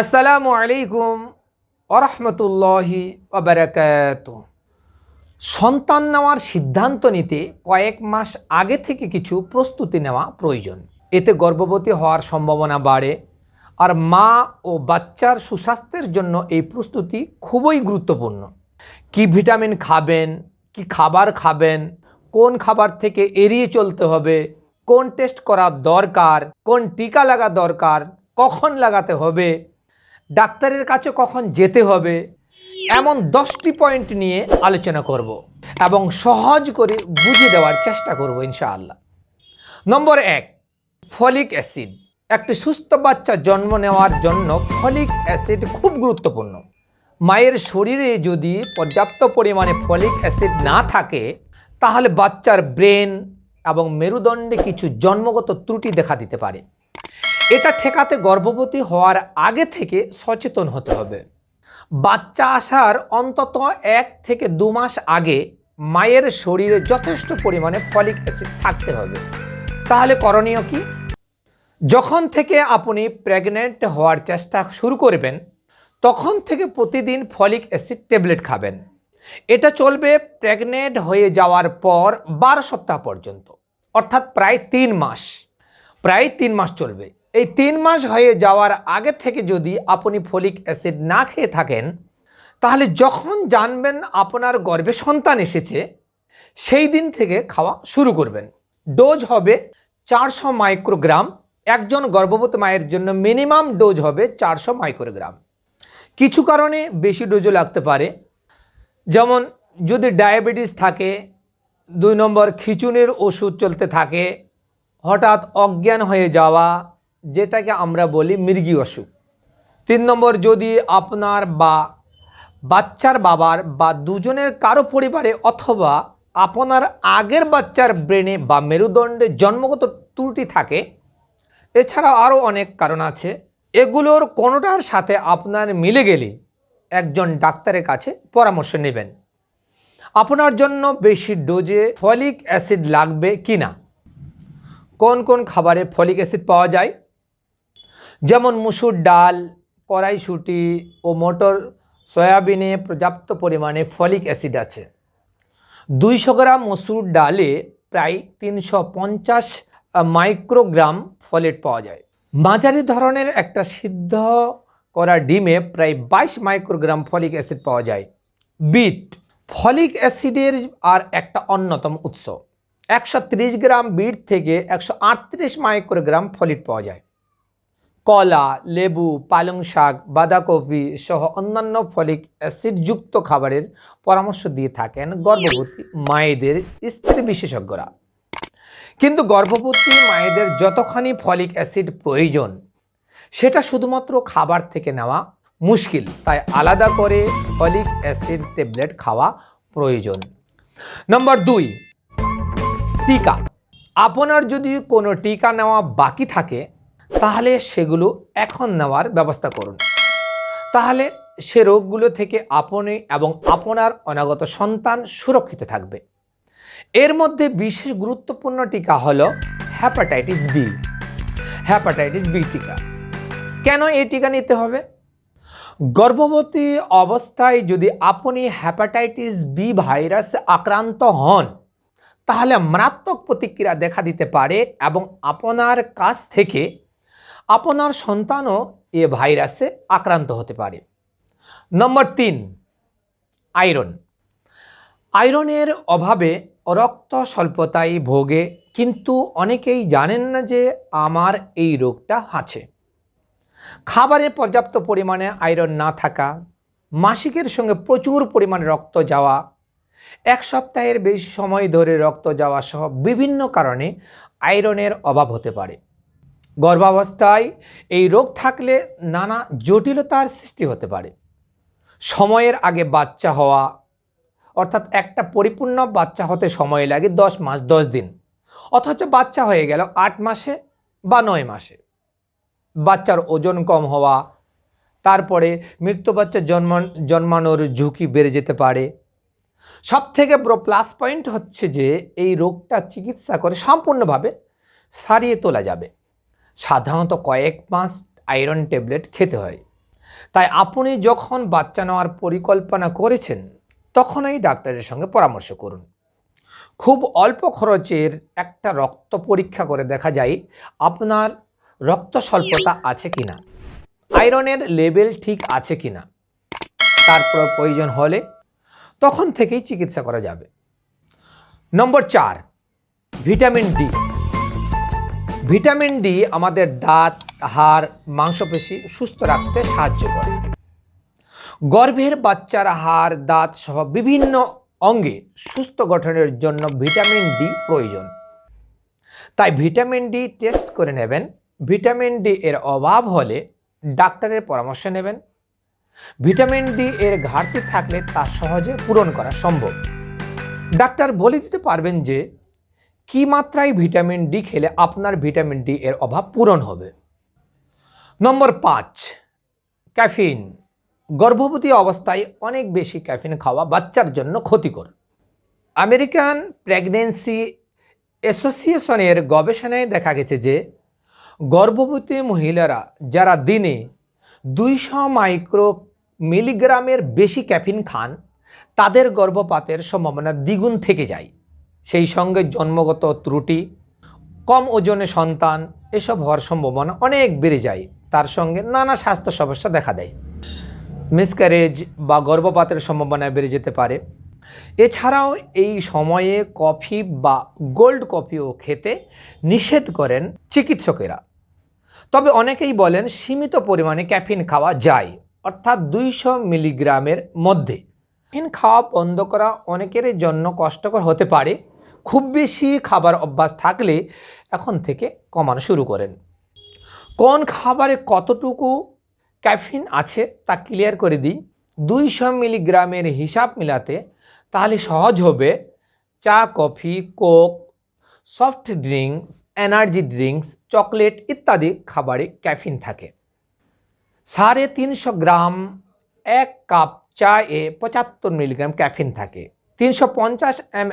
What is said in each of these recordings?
আসসালামু আলাইকুম আরহামতুল্লাহি ওবরাকাত সন্তান নেওয়ার সিদ্ধান্ত নিতে কয়েক মাস আগে থেকে কিছু প্রস্তুতি নেওয়া প্রয়োজন। এতে গর্ভবতী হওয়ার সম্ভাবনা বাড়ে আর মা ও বাচ্চার সুস্বাস্থ্যের জন্য এই প্রস্তুতি খুবই গুরুত্বপূর্ণ। কি ভিটামিন খাবেন, কি খাবার খাবেন, কোন খাবার থেকে এড়িয়ে চলতে হবে, কোন টেস্ট করা দরকার, কোন টিকা লাগা দরকার, কখন লাগাতে হবে ডাক্তারের কাছে কখন যেতে হবে এমন দশটি পয়েন্ট নিয়ে আলোচনা করব এবং সহজ করে বুঝিয়ে দেওয়ার চেষ্টা করব ইনশাআল্লাহ। নম্বর এক, ফলিক অ্যাসিড। একটি সুস্থ বাচ্চা জন্ম নেওয়ার জন্য ফলিক অ্যাসিড খুব গুরুত্বপূর্ণ। মায়ের শরীরে যদি পর্যাপ্ত পরিমাণে ফলিক অ্যাসিড না থাকে, তাহলে বাচ্চার ব্রেন এবং মেরুদণ্ডে কিছু জন্মগত ত্রুটি দেখা দিতে পারে। এটা ঠেকাতে গর্ভবতী হওয়ার আগে থেকে সচেতন হতে হবে। বাচ্চা আসার অন্তত এক থেকে দু মাস আগে মায়ের শরীরে যথেষ্ট পরিমাণে ফলিক অ্যাসিড থাকতে হবে। তাহলে করণীয় কি? যখন থেকে আপনি প্রেগনেন্ট হওয়ার চেষ্টা শুরু করবেন, তখন থেকে প্রতিদিন ফলিক অ্যাসিড ট্যাবলেট খাবেন। এটা চলবে প্রেগনেন্ট হয়ে যাওয়ার পর বারো সপ্তাহ পর্যন্ত, অর্থাৎ প্রায় তিন মাস। প্রায় তিন মাস চলবে। এই তিন মাস হয়ে যাওয়ার আগে থেকে যদি আপনি ফলিক অ্যাসিড না খেয়ে থাকেন, তাহলে যখন জানবেন আপনার গর্ভে সন্তান এসেছে, সেই দিন থেকে খাওয়া শুরু করবেন। ডোজ হবে চারশো মাইক্রোগ্রাম। একজন গর্ভবতী মায়ের জন্য মিনিমাম ডোজ হবে চারশো মাইক্রোগ্রাম। কিছু কারণে বেশি ডোজও লাগতে পারে। যেমন যদি ডায়াবেটিস থাকে, দুই নম্বর খিচুনির ওষুধ চলতে থাকে, হঠাৎ অজ্ঞান হয়ে যাওয়া যেটাকে আমরা বলি মৃগী অসুখ। তিন নম্বর, যদি আপনার বা বাচ্চার বাবার বা দুজনের কারও পরিবারে অথবা আপনার আগের বাচ্চার ব্রেনে বা মেরুদণ্ডে জন্মগত ত্রুটি থাকে, এছাড়াও আরও অনেক কারণ আছে। এগুলোর কোনোটার সাথে আপনার মিলে গেলে একজন ডাক্তারের কাছে পরামর্শ নেবেন। আপনার জন্য বেশি ডোজে ফলিক অ্যাসিড লাগবে কি না কোন কোন খাবারে ফলিক অ্যাসিড পাওয়া যায়? যেমন মুসুর ডাল, কড়াইশুঁটি ও মটর সয়াবিনে পর্যাপ্ত পরিমাণে ফলিক অ্যাসিড আছে। দুইশো গ্রাম মসুর ডালে প্রায় তিনশো পঞ্চাশ মাইক্রোগ্রাম ফলেট পাওয়া যায়। মাঝারি ধরনের একটা সিদ্ধ করা ডিমে প্রায় বাইশ মাইক্রোগ্রাম ফলিক অ্যাসিড পাওয়া যায়। বিট, ফলিক অ্যাসিডের আর একটা অন্যতম উৎস। একশো ত্রিশ গ্রাম বিট থেকে একশো আটত্রিশ মাইক্রোগ্রাম ফলিট পাওয়া যায়। কলা, লেবু, পালং শাক, বাঁধাকপি সহ অন্যান্য ফলিক অ্যাসিডযুক্ত খাবারের পরামর্শ দিয়ে থাকেন গর্ভবতী মায়েদের স্ত্রী বিশেষজ্ঞরা। কিন্তু গর্ভবতী মায়েদের যতখানি ফলিক অ্যাসিড প্রয়োজন, সেটা শুধুমাত্র খাবার থেকে নেওয়া মুশকিল। তাই আলাদা করে ফলিক অ্যাসিড ট্যাবলেট খাওয়া প্রয়োজন। নম্বর দুই, টিকা। আপনার যদি কোনো টিকা নেওয়া বাকি থাকে তাহলে সেগুলো এখন নেওয়ার ব্যবস্থা করুন। তাহলে সে রোগগুলো থেকে আপনি এবং আপনার অনাগত সন্তান সুরক্ষিত থাকবে। এর মধ্যে বিশেষ গুরুত্বপূর্ণ টিকা হল হ্যাপাটাইটিস বি হ্যাপাটাইটিস বি টিকা। কেন এই টিকা নিতে হবে? গর্ভবতী অবস্থায় যদি আপনি হ্যাপাটাইটিস বি ভাইরাসে আক্রান্ত হন, তাহলে মারাত্মক প্রতিক্রিয়া দেখা দিতে পারে এবং আপনার কাছ থেকে আপনার সন্তানও এ ভাইরাসে আক্রান্ত হতে পারে। নম্বর তিন, আয়রন। আয়রনের অভাবে রক্ত স্বল্পতায় ভোগে, কিন্তু অনেকেই জানেন না যে আমার এই রোগটা আছে। খাবারে পর্যাপ্ত পরিমাণে আয়রন না থাকা, মাসিকের সঙ্গে প্রচুর পরিমাণে রক্ত যাওয়া, এক সপ্তাহের বেশি সময় ধরে রক্ত যাওয়া সহ বিভিন্ন কারণে আয়রনের অভাব হতে পারে। গর্ভাবস্থায় এই রোগ থাকলে নানা জটিলতার সৃষ্টি হতে পারে। সময়ের আগে বাচ্চা হওয়া, অর্থাৎ একটা পরিপূর্ণ বাচ্চা হতে সময় লাগে দশ মাস, দশ দিন। অথচ বাচ্চা হয়ে গেল আট মাসে বা নয় মাসে। বাচ্চার ওজন কম হওয়া, তারপরে মৃত্যু বাচ্চা জন্ম, জন্মানোর ঝুঁকি বেড়ে যেতে পারে। সব থেকে বড় প্লাস পয়েন্ট হচ্ছে যে, এই রোগটা চিকিৎসা করে সম্পূর্ণভাবে সারিয়ে তোলা যাবে। সাধারণত কয়েক মাস আয়রন ট্যাবলেট খেতে হয়। তাই আপনি যখন বাচ্চা নেওয়ার পরিকল্পনা করেছেন, তখনই ডাক্তারের সঙ্গে পরামর্শ করুন। খুব অল্প খরচের একটা রক্ত পরীক্ষা করে দেখা যায়, আপনার রক্ত স্বল্পতা আছে কি না আয়রনের লেভেল ঠিক আছে কি না তারপর প্রয়োজন হলে তখন থেকেই চিকিৎসা করা যাবে। নম্বর চার, ভিটামিন ডি ভিটামিন ডি আমাদের দাঁত, হাড়, মাংসপেশি সুস্থ রাখতে সাহায্য করে। গর্ভের বাচ্চার হাড়, দাঁত সহ বিভিন্ন অঙ্গে সুস্থ গঠনের জন্য ভিটামিন ডি প্রয়োজন। তাই ভিটামিন ডি টেস্ট করে নেবেন। ভিটামিন ডি এর অভাব হলে ডাক্তারের পরামর্শ নেবেন। ভিটামিন ডি এর ঘাটতি থাকলে তা সহজে পূরণ করা সম্ভব। ডাক্তার বলে দিতে পারবেন যে কী মাত্রায় ভিটামিন ডি খেলে আপনার ভিটামিন ডি এর অভাব পূরণ হবে? নম্বর পাঁচ, ক্যাফিন। গর্ভবতী অবস্থায় অনেক বেশি ক্যাফিন খাওয়া বাচ্চার জন্য ক্ষতিকর। আমেরিকান প্রেগনেন্সি অ্যাসোসিয়েশনের গবেষণায় দেখা গেছে যে, গর্ভবতী মহিলারা যারা দিনে দুইশো মাইক্রো মিলিগ্রামের বেশি ক্যাফিন খান, তাদের গর্ভপাতের সম্ভাবনা দ্বিগুণ থেকে যায়। সেই সঙ্গে জন্মগত ত্রুটি, কম ওজনে সন্তান, এসব হওয়ার সম্ভাবনা অনেক বেড়ে যায়। তার সঙ্গে নানা স্বাস্থ্য সমস্যা দেখা দেয়। মিসক্যারেজ বা গর্ভপাতের সম্ভাবনা বেড়ে যেতে পারে। এছাড়াও এই সময়ে কফি বা গোল্ড কফিও খেতে নিষেধ করেন চিকিৎসকেরা। তবে অনেকেই বলেন সীমিত পরিমাণে ক্যাফিন খাওয়া যায়, অর্থাৎ দুইশো মিলিগ্রামের মধ্যে। ক্যাফিন খাওয়া বন্ধ করা অনেকের জন্য কষ্টকর হতে পারে। খুব বেশি খাবার অভ্যাস থাকলে এখন থেকে কমানো শুরু করেন। কোন খাবারে কতটুকু ক্যাফিন আছে তা ক্লিয়ার করে দিই। দুইশো মিলিগ্রামের হিসাব মিলাতে তাহলে সহজ হবে। চা, coffee, coke, soft drinks, energy drinks, chocolate ইত্যাদি খাবারে ক্যাফিন থাকে। সাড়ে তিনশো গ্রাম এক কাপ চায়ে পঁচাত্তর মিলিগ্রাম ক্যাফিন থাকে। তিনশো পঞ্চাশ এম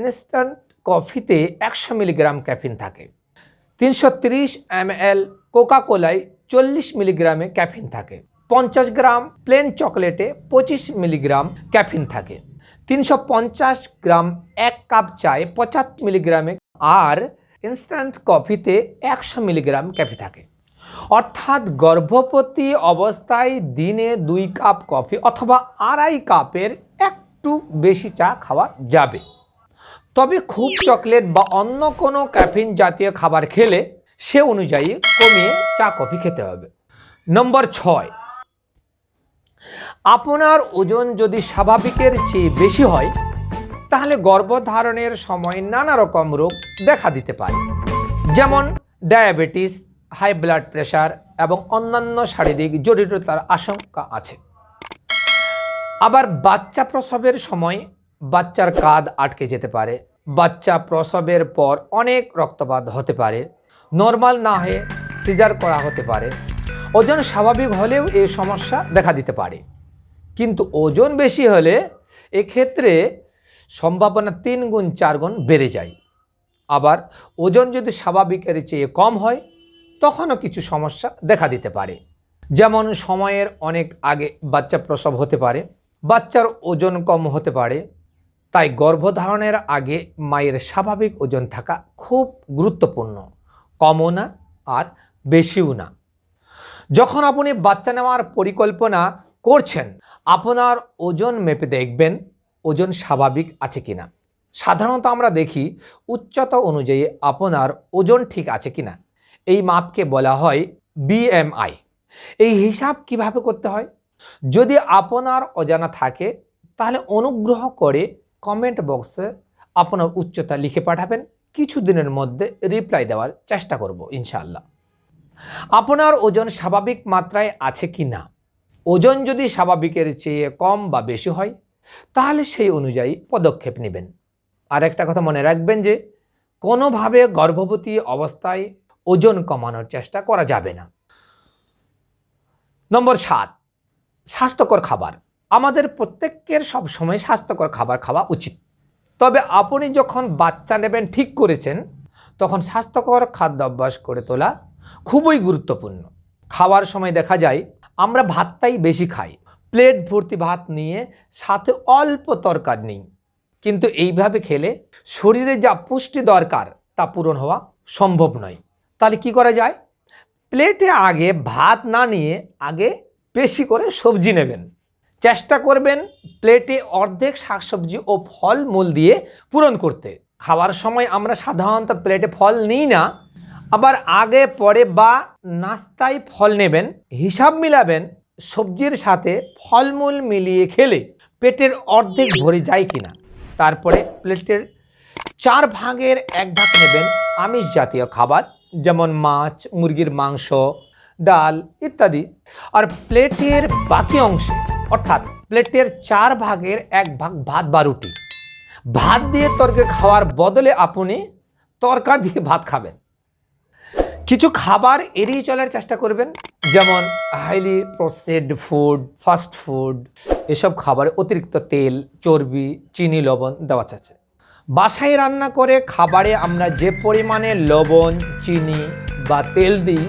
ইনস্ট্যান্ট কফিতে একশো মিলিগ্রাম ক্যাফিন থাকে। তিনশো তিরিশ এম এল কোকাকোলায় চল্লিশ মিলিগ্রামে ক্যাফিন থাকে। পঞ্চাশ গ্রাম প্লেন চকলেটে পঁচিশ মিলিগ্রাম ক্যাফিন থাকে। তিনশো পঞ্চাশ গ্রাম এক কাপ চায়ে পঁচাত্তর মিলিগ্রামে আর ইনস্ট্যান্ট কফিতে একশো মিলিগ্রাম ক্যাফি থাকে। অর্থাৎ গর্ভবতী অবস্থায় দিনে দুই কাপ কফি অথবা আড়াই কাপের একটু বেশি চা খাওয়া যাবে। তবে খুব চকলেট বা অন্য কোনো ক্যাফিন জাতীয় খাবার খেলে সে অনুযায়ী কমিয়ে চা কফি খেতে হবে। নম্বর ছয়, আপনার ওজন যদি স্বাভাবিকের চেয়ে বেশি হয়, তাহলে গর্ভধারণের সময় নানা রকম রোগ দেখা দিতে পারে। যেমন ডায়াবেটিস, হাই ব্লাড প্রেশার এবং অন্যান্য শারীরিক জটিলতার আশঙ্কা আছে। আবার বাচ্চা প্রসবের সময় বাচ্চার কাঁধ আটকে যেতে পারে। বাচ্চা প্রসবের পর অনেক রক্তপাত হতে পারে। নর্মাল না হয়ে সিজার করা হতে পারে। ওজন স্বাভাবিক হলেও এই সমস্যা দেখা দিতে পারে। কিন্তু ওজন বেশি হলে এক্ষেত্রে সম্ভাবনা তিন গুণ, চার গুণ বেড়ে যায়। আবার ওজন যদি স্বাভাবিকের চেয়ে কম হয়, তখনও কিছু সমস্যা দেখা দিতে পারে। যেমন সময়ের অনেক আগে বাচ্চা প্রসব হতে পারে। বাচ্চার ওজন কম হতে পারে। তাই গর্ভধারণের আগে মায়ের স্বাভাবিক ওজন থাকা খুব গুরুত্বপূর্ণ। কমও না আর বেশিও না। যখন আপনি বাচ্চা নেওয়ার পরিকল্পনা করছেন, আপনার ওজন মেপে দেখবেন ওজন স্বাভাবিক আছে কিনা। সাধারণত আমরা দেখি উচ্চতা অনুযায়ী আপনার ওজন ঠিক আছে কিনা। এই মাপকে বলা হয় বিএমআই এই হিসাব কীভাবে করতে হয়? যদি আপনার অজানা থাকে, তাহলে অনুগ্রহ করে কমেন্ট বক্সে আপনার উচ্চতা লিখে পাঠাবেন। কিছুদিনের মধ্যে রিপ্লাই দেওয়ার চেষ্টা করব, ইনশাআল্লাহ। আপনার ওজন স্বাভাবিক মাত্রায় আছে কি না? ওজন যদি স্বাভাবিকের চেয়ে কম বা বেশি হয়, তাহলে সেই অনুযায়ী পদক্ষেপ নেবেন। আর একটা কথা মনে রাখবেন যে, কোনোভাবে গর্ভবতী অবস্থায় ওজন কমানোর চেষ্টা করা যাবে না। নম্বর সাত স্বাস্থ্যকর খাবার। আমাদের প্রত্যেকের সবসময় স্বাস্থ্যকর খাবার খাওয়া উচিত। তবে আপনি যখন বাচ্চা নেবেন ঠিক করেছেন, তখন স্বাস্থ্যকর খাদ্যাভ্যাস করে তোলা খুবই গুরুত্বপূর্ণ। খাওয়ার সময় দেখা যায়, আমরা ভাতটাই বেশি খাই। প্লেট ভর্তি ভাত নিয়ে সাথে অল্প তরকার নিই। কিন্তু এইভাবে খেলে শরীরে যা পুষ্টি দরকার, তা পূরণ হওয়া সম্ভব নয়। তাহলে কি করা যায়? প্লেটে আগে ভাত না নিয়ে আগে বেশি করে সবজি নেবেন। চেষ্টা করবেন প্লেটে অর্ধেক শাকসবজি ও ফল মূল দিয়ে পূরণ করতে। খাওয়ার সময় আমরা সাধারণত প্লেটে ফল নিই না, আবার আগে, পরে বা নাস্তায় ফল নেবেন, হিসাব মিলাবেন, সবজির সাথে ফলমূল মিলিয়ে খেলে পেটের অর্ধেক ভরে যায় কিনা। তারপরে প্লেটের চার ভাগের এক ভাগ নেবেন আমিষ জাতীয় খাবার, যেমন মাছ, মুরগির মাংস ডাল ইত্যাদি। আর প্লেটের বাকি অংশে, অর্থাৎ প্লেটের চার ভাগের এক ভাগ ভাত বা রুটি। ভাত দিয়ে তরকারি খাওয়ার বদলে আপনি তরকার দিয়ে ভাত খাবেন। কিছু খাবার এড়িয়ে চলার চেষ্টা করবেন, যেমন highly processed food fast food এসব খাবারে অতিরিক্ত তেল, চর্বি, চিনি, লবণ দেওয়া আছে। বাসায় রান্না করে খাবারে আমরা যে পরিমাণে লবণ, চিনি বা তেল দিই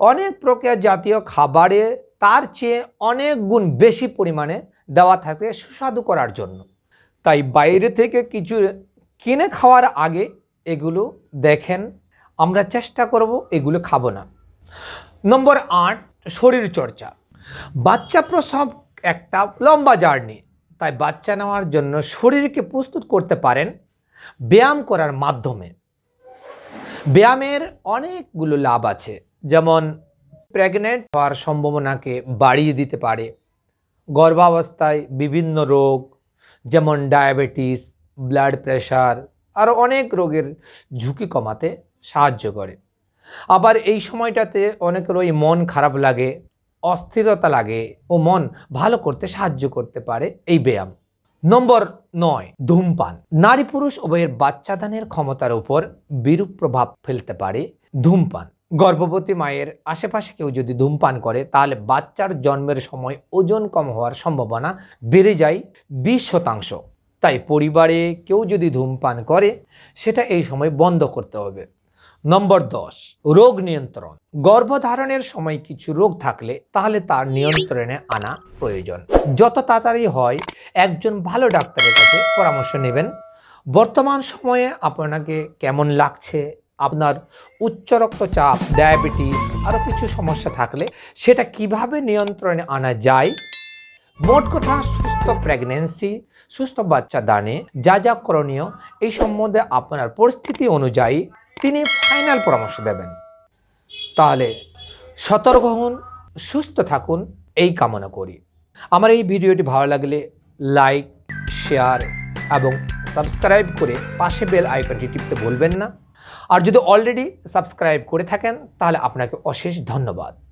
অনেক প্রক্রিয়া জাতীয় খাবারে তার চেয়ে অনেক গুণ বেশি পরিমাণে দেওয়া থাকে সুস্বাদু করার জন্য। তাই বাইরে থেকে কিছু কিনে খাওয়ার আগে এগুলো দেখেন, আমরা চেষ্টা করব এগুলো খাব না। নম্বর আট, শরীর চর্চা। বাচ্চা প্রসব একটা লম্বা জার্নি, তাই বাচ্চা নেওয়ার জন্য শরীরকে প্রস্তুত করতে পারেন ব্যায়াম করার মাধ্যমে। ব্যায়ামের অনেকগুলো লাভ আছে। যেমন প্রেগনেন্ট হওয়ার সম্ভাবনাকে বাড়িয়ে দিতে পারে। গর্ভাবস্থায় বিভিন্ন রোগ, যেমন ডায়াবেটিস ব্লাড প্রেশার আরও অনেক রোগের ঝুঁকি কমাতে সাহায্য করে। আবার এই সময়টাতে অনেকেরই মন খারাপ লাগে, অস্থিরতা লাগে ও মন ভালো করতে সাহায্য করতে পারে এই ব্যায়াম। নম্বর নয়, ধূমপান। নারী পুরুষ উভয়ের বাচ্চাদানের ক্ষমতার উপর বিরূপ প্রভাব ফেলতে পারে ধূমপান। গর্ভবতী মায়ের আশেপাশে কেউ যদি ধূমপান করে, তাহলে বাচ্চার জন্মের সময় ওজন কম হওয়ার সম্ভাবনা বেড়ে যায় বিশ শতাংশ। তাই পরিবারে কেউ যদি ধূমপান করে, সেটা এই সময় বন্ধ করতে হবে। নম্বর দশ, রোগ নিয়ন্ত্রণ। গর্ভধারণের সময় কিছু রোগ থাকলে, তাহলে তার নিয়ন্ত্রণে আনা প্রয়োজন। যত তাড়াতাড়ি হয়, একজন ভালো ডাক্তারের কাছে পরামর্শ নেবেন। বর্তমান সময়ে আপনাকে কেমন লাগছে? আপনার উচ্চ রক্তচাপ ডায়াবেটিস আরও কিছু সমস্যা থাকলে সেটা কীভাবে নিয়ন্ত্রণে আনা যায়? মোট কথা, সুস্থ প্রেগনেন্সি সুস্থ বাচ্চা দানে যা যা করণীয়, এই সম্বন্ধে আপনার পরিস্থিতি অনুযায়ী তিনি ফাইনাল পরামর্শ দেবেন। তাহলে সতর্ক হন, সুস্থ থাকুন, এই কামনা করি। আমার এই ভিডিওটি ভালো লাগলে লাইক শেয়ার এবং সাবস্ক্রাইব করে পাশে বেল আইকনটি টিপতে ভুলবেন না। আর যদি অলরেডি সাবস্ক্রাইব করে থাকেন তাহলে আপনাকে অশেষ ধন্যবাদ।